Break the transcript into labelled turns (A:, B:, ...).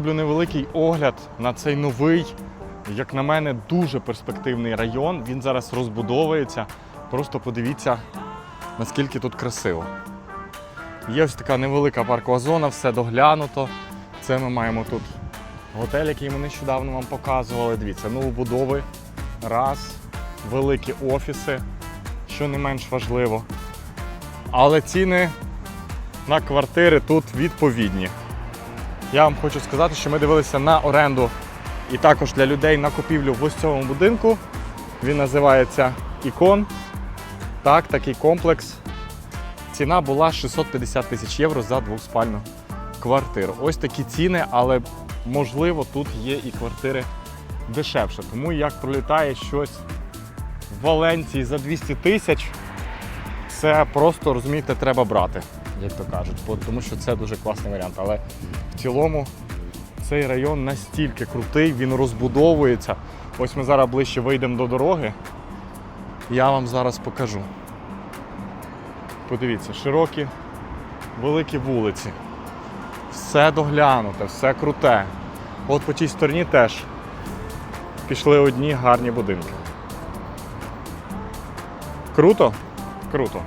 A: Роблю невеликий огляд на цей новий, як на мене, дуже перспективний район. Він зараз розбудовується. Просто подивіться, наскільки тут красиво. Є ось така невелика паркова зона, все доглянуто. Це ми маємо тут готель, який ми нещодавно вам показували. Дивіться, новобудови. Раз, великі офіси, що не менш важливо. Але ціни на квартири тут відповідні. Я вам хочу сказати, що ми дивилися на оренду і також для людей на купівлю в ось цьому будинку. Він називається Ікон. Так, такий комплекс. Ціна була 650 тисяч євро за двоспальну квартиру. Ось такі ціни, але можливо тут є і квартири дешевше. Тому як пролітає щось в Валенції за 200 тисяч, це просто розумієте, треба брати, як то кажуть, тому що це дуже класний варіант. Але в цілому цей район настільки крутий, він розбудовується. Ось ми зараз ближче вийдемо до дороги. Я вам зараз покажу. Подивіться, широкі, великі вулиці. Все доглянуте, все круте. От по тій стороні теж пішли одні гарні будинки. Круто? Круто.